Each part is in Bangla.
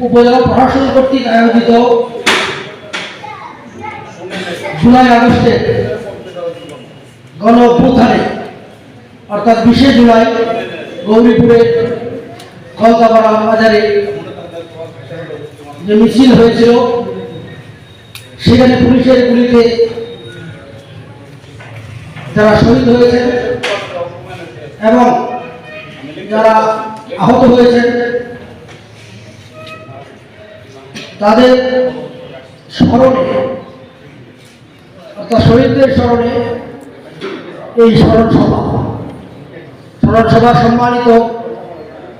উপজেলা প্রশাসন কর্তৃক আয়োজিত জুলাই আগস্টে গণ অভ্যুত্থানে অর্থাৎ বিশে জুলাই গৌরীপুরে কলকাপাড়া বাজারে যে মিছিল হয়েছিল, সেখানে পুলিশের গুলিতে যারা শহীদ হয়েছেন এবং যারা আহত হয়েছেন তাদের স্মরণে, অর্থাৎ শহীদদের স্মরণে এই স্মরণ সভা স্মরণ সভা সম্মানিত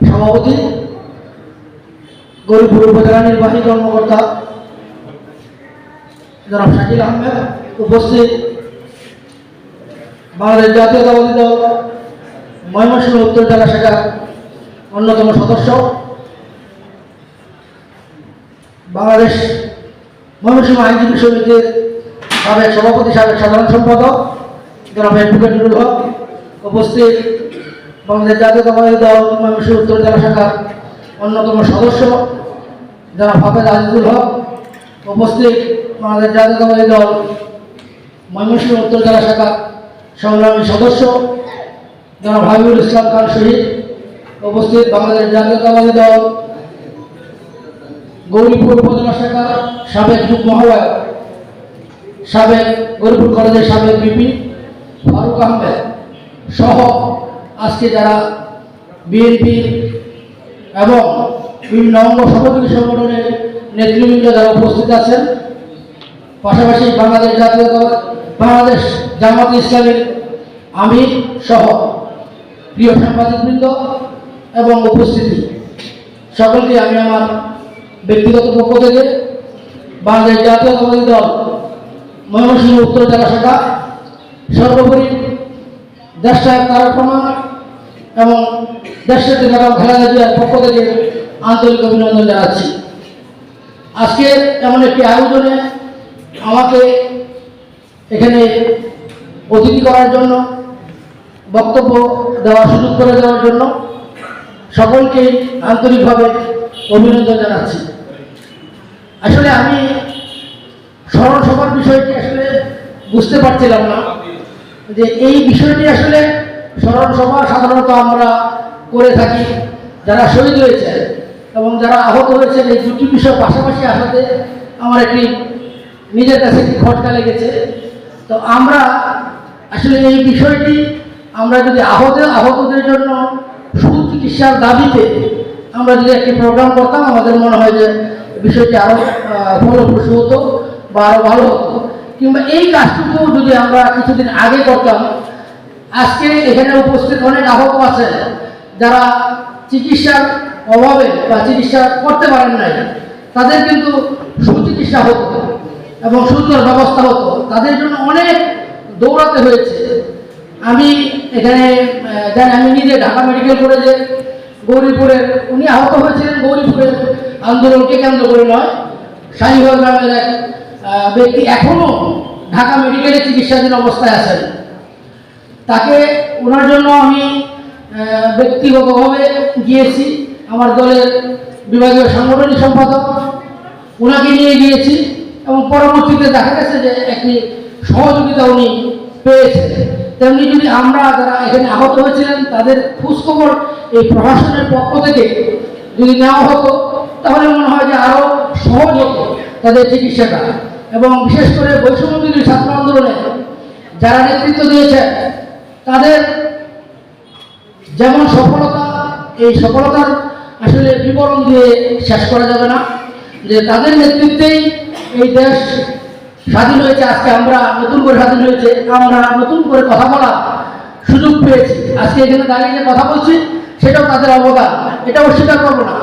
সভাপতি গরিপুর উপজেলা নির্বাহী কর্মকর্তা জনাব শাকিল আহমেদ, উপস্থিত বাংলাদেশ জাতীয়তাবাদী দল, ময়মনসিংহ উত্তর জেলা শাখার অন্যতম সদস্য বাংলাদেশ ময়মনসিংহ আইনজীবী সমিতির সাবেক সভাপতি, সাবেক সাধারণ সম্পাদক জনাব অ্যাডভোকেট নুরুল হক উপস্থিত। বাংলাদেশ জাতীয়তাবাদী দল ময়মনসিংহ উত্তর জেলা শাখার অন্যতম সদস্য জনাব হাফেজ আজিজুল হক উপস্থিত। বাংলাদেশ জাতীয়তাবাদী দল ময়মনসিংহ উত্তর জেলা শাখার সংগ্রামী সদস্য জনাব হাবিবুল ইসলাম খান শহীদ উপস্থিত। বাংলাদেশ জাতীয়তাবাদী দল গৌরীপুর উপজেলা শাখার সাবেক যুগ্ম আহ্বায়ক, সাবেক গৌরীপুর কলেজের সাবেক বিপি ফারুক আহমেদ সহ আজকে যারা বিএনপি এবং বিভিন্ন অঙ্গ সহযোগী সংগঠনের নেতৃবৃন্দ যারা উপস্থিত আছেন, পাশাপাশি বাংলাদেশ জাতীয়তা বাংলাদেশ জামাত ইসলামের আমি সহ প্রিয় সাংবাদিকবৃন্দ এবং উপস্থিতি। সকলকে আমি আমার ব্যক্তিগত পক্ষ থেকে বাংলাদেশ জাতীয়তাবাদী দল ময়মনসিংহ উত্তর জেলা শাখা, সর্বোপরি দেশটায় তারা প্রমাণ এবং দেশের ম্যাডাম খালেদা জিয়ার পক্ষ থেকে আন্তরিক অভিনন্দন জানাচ্ছি। আজকে এমন একটি আয়োজনে আমাকে এখানে অতিথি করার জন্য, বক্তব্য দেওয়ার সুযোগ করে দেওয়ার জন্য সকলকে আন্তরিকভাবে অভিনন্দন জানাচ্ছি। আসলে আমি স্মরণ সভার বিষয়টি আসলে বুঝতে পারছিলাম না যে এই বিষয়টি আসলে স্মরণ সভা সাধারণত আমরা করে থাকি, যারা শহীদ হয়েছে এবং যারা আহত হয়েছেন, এই দুটি বিষয় পাশাপাশি আসাতে আমার একটি নিজের কাছে একটি খটকা লেগেছে। তো আমরা আসলে এই বিষয়টি আমরা যদি আহত, আহতদের জন্য সুচিকিৎসার দাবিতে আমরা যদি একটি প্রোগ্রাম করতাম, আমাদের মনে হয় যে বিষয়টি আরও ফলপ্রসূ হতো বা আরও ভালো হতো। কিংবা এই কাজটুকু যদি আমরা কিছুদিন আগে করতাম, আজকে এখানে উপস্থিত অনেক আহত আছেন যারা চিকিৎসার অভাবে বা চিকিৎসা করতে পারেন নাই, তাদের কিন্তু সুচিকিৎসা হতো এবং সুন্দর ব্যবস্থা হতো। তাদের জন্য অনেক দৌড়াতে হয়েছে। আমি এখানে জানি আমি নিজে ঢাকা মেডিকেল কলেজে গৌরীপুরের, উনি আহত হয়েছিলেন গৌরীপুরের আন্দোলনকে কেন্দ্র করে নয় শাহিবাগ নামের এক ব্যক্তি এখনও ঢাকা মেডিকেলে চিকিৎসাধীন অবস্থায় আছেন। তাকে ওনার জন্য আমি ব্যক্তিগতভাবে গিয়েছি, আমার দলের বিভাগীয় সাংগঠনিক সম্পাদক। ওনাকে নিয়ে গিয়েছি এবং পরবর্তীতে দেখা গেছে যে একটি সহযোগিতা উনি পেয়েছেন। তেমনি যদি আমরা যারা এখানে আহত হয়েছিলেন, তাদের খোঁজখবর এই প্রশাসনের পক্ষ থেকে যদি নেওয়া হতো তাহলে মনে হয় যে আরও সহজ হতো তাদের চিকিৎসাটা। এবং বিশেষ করে বৈষম্য বিরোধী ছাত্র আন্দোলনে যারা নেতৃত্ব দিয়েছেন তাদের যেমন সফলতা, এই সফলতার আসলে বিবরণ দিয়ে শেষ করা যাবে না। যে তাদের নেতৃত্বেই এই দেশ স্বাধীন হয়েছে, আজকে আমরা নতুন করে স্বাধীন হয়েছে, আমরা নতুন করে কথা বলার সুযোগ পেয়েছি। আজকে এখানে দাঁড়িয়ে কথা বলছি, সেটাও তাদের অবদান। এটা অস্বীকার করব না।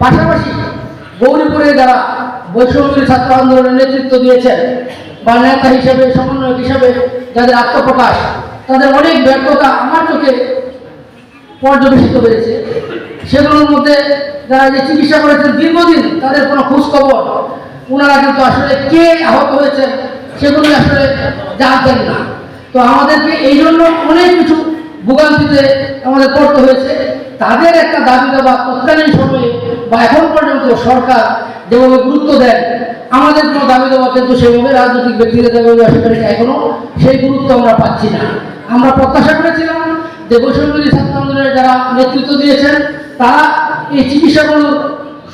পাশাপাশি গৌরীপুরে যারা বৈষম্যী ছাত্র আন্দোলনের নেতৃত্ব দিয়েছেন বা নেতা হিসেবে, সমন্বয়ক হিসেবে যাদের আত্মপ্রকাশ, তাদের অনেক ব্যর্থতা আমার চোখে পর্যবেক্ষিত হয়েছে। সেগুলোর মধ্যে যারা যে চিকিৎসা করেছেন দীর্ঘদিন তাদের কোনো খোঁজ খবর ওনারা কিন্তু আসলে কে আহত হয়েছে সেগুলো আসলে জানতেন না। তো আমাদেরকে এই জন্য অনেক কিছু ভোগান্তিতে আমাদের করতে হয়েছে। তাদের একটা দাবি দেওয়া তৎকালীন সময়ে বা এখন পর্যন্ত সরকার যেভাবে গুরুত্ব দেন, আমাদের কোনো দাবি দেওয়া কিন্তু সেভাবে রাজনৈতিক ব্যক্তিদের দাবি দেওয়া সেখানে এখনও সেই গুরুত্ব আমরা পাচ্ছি না। আমরা প্রত্যাশা করেছিলাম যে বৈষম্যবিরোধী ছাত্র আন্দোলনের যারা নেতৃত্ব দিয়েছেন, তারা এই চিকিৎসাগুলোর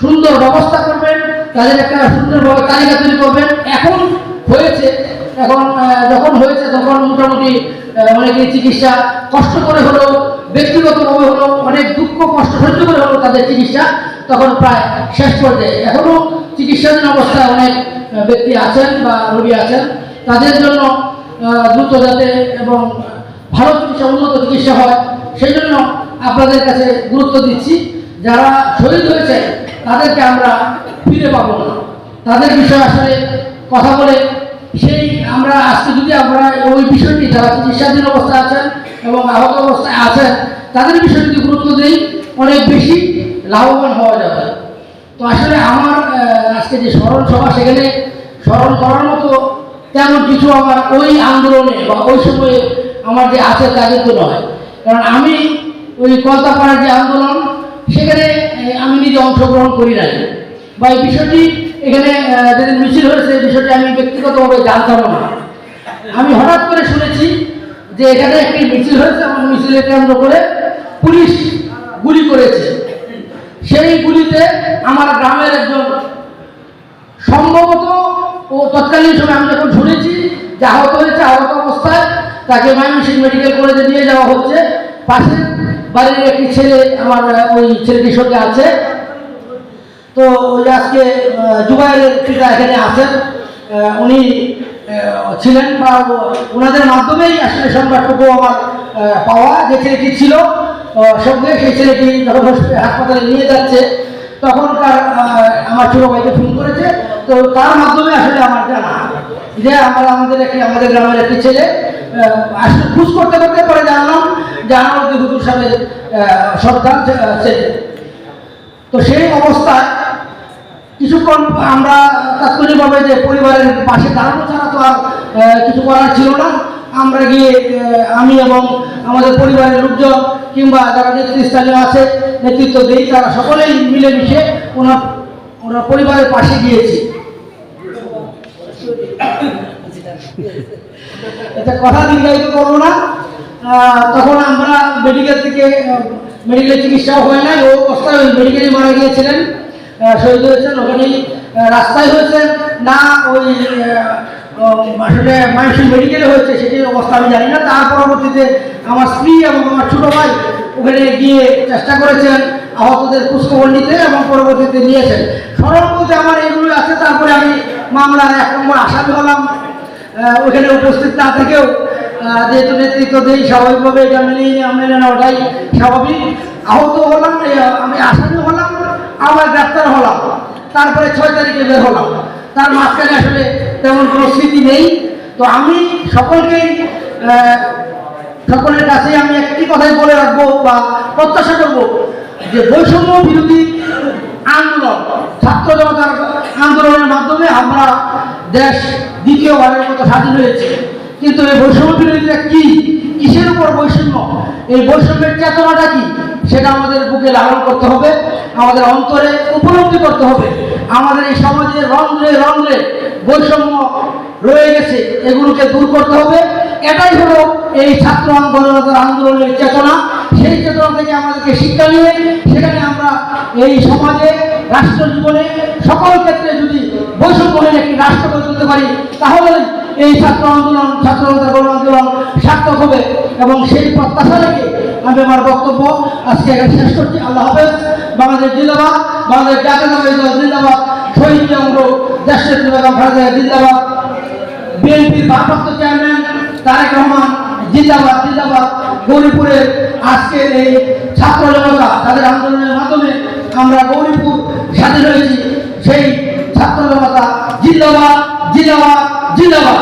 সুন্দর ব্যবস্থা করবেন, তাদের একটা সুন্দরভাবে তালিকা তৈরি করবেন। এখন হয়েছে, এখন যখন হয়েছে, তখন মোটামুটি অনেকে চিকিৎসা কষ্ট করে হলেও ব্যক্তিগতভাবে হলেও অনেক দুঃখ, কষ্ট সহ্য করে হলো তাদের চিকিৎসা তখন প্রায় শেষ পর্যায়ে। এখনও চিকিৎসাধীন অবস্থায় অনেক ব্যক্তি আছেন বা রোগী আছেন। তাদের জন্য দ্রুত যাতে এবং ভালো চিকিৎসা, উন্নত চিকিৎসা হয়, সেই জন্য আপনাদের কাছে গুরুত্ব দিচ্ছি। যারা শহীদ হয়েছে, তাদেরকে আমরা ফিরে পাবো না। তাদের বিষয়ে আসলে কথা বলে সেই আমরা আজকে যদি আমরা ওই বিষয়টি, যারা চিকিৎসাধীন অবস্থায় আছেন এবং আহত অবস্থায় আছেন, তাদের বিষয়ে যদি গুরুত্ব দিই, অনেক বেশি লাভবান হওয়া যাবে। তো আসলে আমার আজকে যে স্মরণ সভা, সেখানে স্মরণ করার মতো তেমন কিছু আমার ওই আন্দোলনে বা ওই সময়ে আমার যে আছে তা কিন্তু নয়। কারণ আমি ওই কলকাতাপাড়ার যে আন্দোলন, সেখানে আমি নিজে অংশগ্রহণ করি নাই। বা এই বিষয়টি এখানে যেদিন মিছিল হয়েছে, এই বিষয়টি আমি ব্যক্তিগতভাবে জানতাম না। আমি হঠাৎ করে শুনেছি যে এখানে একটি মিছিল হয়েছে এবং মিছিলের কেন্দ্র করে পুলিশ গুলি করেছে। সেই গুলিতে আমার গ্রামের একজন সম্ভবত ও তৎকালীন সময় আমি যখন শুনেছি যে আহত হয়েছে আহত অবস্থায় তাকে ময়মনসিংহ মেডিকেল কলেজে নিয়ে যাওয়া হচ্ছে। পাশের বাড়ির একটি ছেলে আমার ওই ছেলেটির সঙ্গে আছে। তো ওই আজকে আহ, জুবাইরের পিতা এখানে আছেন। উনি ছিলেন বা ওনাদের মাধ্যমেই আসলে সংবাদটুকু আমার পাওয়া যে ছেলেটি ছিল সঙ্গে সেই ছেলেটি যখন হাসপাতালে নিয়ে যাচ্ছে তখনকার আহ, আমার ছোট ভাইকে ফোন করেছে তো তার মাধ্যমে আসলে আমার জানা। যে আমরা আমাদের একটি আমাদের গ্রামের একটি ছেলে আসলে খুশ করতে করতে পরে জানলাম যে আমার হুজুর সাহেবের সন্তান ছেলে। তো সেই অবস্থায় কিছুক্ষণ আমরা তাৎক্ষণিকভাবে যে পরিবারের পাশে দাঁড়ানো ছাড়া তো আর কিছু করার ছিল না। আমরা গিয়ে আমি এবং আমাদের পরিবারের লোকজন কিংবা যারা নেতৃস্থানীয় আছে, নেতৃত্ব দিই, তারা সকলেই মিলেমিশে ওনার ওনার পরিবারের পাশে গিয়েছি। এটা কথা দীর্ঘায়িত করব না। তখন আমরা মেডিকেল থেকে মেডিকেল চিকিৎসাও হয় নাই, ও ওই মেডিকেলে মারা গিয়েছিলেন। শহীদ হয়েছেন ওখানেই রাস্তায় হয়েছেন, না ওই আসলে মানসিক মেডিকেলে হয়েছে, সেটির অবস্থা আমি জানি না। তার পরবর্তীতে আমার স্ত্রী এবং আমার ছোট ভাই ওখানে গিয়ে চেষ্টা করেছেন আহতদের খোঁজখবর নিতে এবং পরবর্তীতে নিয়েছেন। স্মরণ বলতে আমার এগুলো আছে, তারপরে আমি মামলার এক নম্বর আসামি হলাম। ওখানে উপস্থিত না থেকেও যেহেতু নেতৃত্ব দিই, স্বাভাবিকভাবে এটা মেনে নেওয়া মেনে নেওয়াটাই স্বাভাবিক। আহত হলাম আমি আসামি হলাম। আবার গ্রেপ্তার হলাম। তারপরে ছয় তারিখে বের হলাম। তার মাঝখানে আসলে তেমন কোনো স্মৃতি নেই। তো আমি সকলকেই সকলের কাছে আমি একটি কথাই বলে রাখব বা প্রত্যাশা করব যে বৈষম্য বিরোধী আন্দোলন, ছাত্র জনতার আন্দোলনের মাধ্যমে আমরা দেশ দ্বিতীয়বারের মতো স্বাধীন হয়েছে। কিন্তু এই বৈষম্য বিরোধীরা কি? কিসের উপর বৈষম্য? এই বৈষম্যের চেতনাটা কি? সেটা আমাদের বুকে লালন করতে হবে, আমাদের অন্তরে উপলব্ধি করতে হবে। আমাদের এই সমাজের রন্ধ্রে রন্ধ্রে বৈষম্য রয়ে গেছে, এগুলোকে দূর করতে হবে। এটাই হলো এই ছাত্র আন্দোলনের আন্দোলনের চেতনা। সেই চেতনা থেকে আমাদেরকে শিক্ষা নিয়ে সেখানে আমরা এই সমাজে, রাষ্ট্র জীবনে সকল ক্ষেত্রে যদি বৈষম্যহীন একটি রাষ্ট্র গড়ে তুলতে পারি, তাহলে এই ছাত্র আন্দোলন ছাত্র আন্দোলন সার্থক হবে এবং সেই প্রত্যাশা রেখে আমি আমার বক্তব্য। আজকে শেষ করছি। আল্লাহ হাফেজ। বাংলাদেশ জিন্দাবাদ। বাংলাদেশ জাতীয় নামে জিন্দাবাদ। শহীদ চন্দ্র দেশের জিন্দাবাদ জিন্দাবাদ। বিএনপির ভারপ্রাপ্ত চেয়ারম্যান তারেক রহমান জিন্দাবাদ জিন্দাবাদ। গৌরীপুরের আজকে এই ছাত্র জনতা, তাদের আন্দোলনের মাধ্যমে আমরা গৌরীপুর স্বাধীন হয়েছি। সেই ছাত্র জনতা জিন্দাবাদ জিন্দাবাদ জিন্দাবাদ।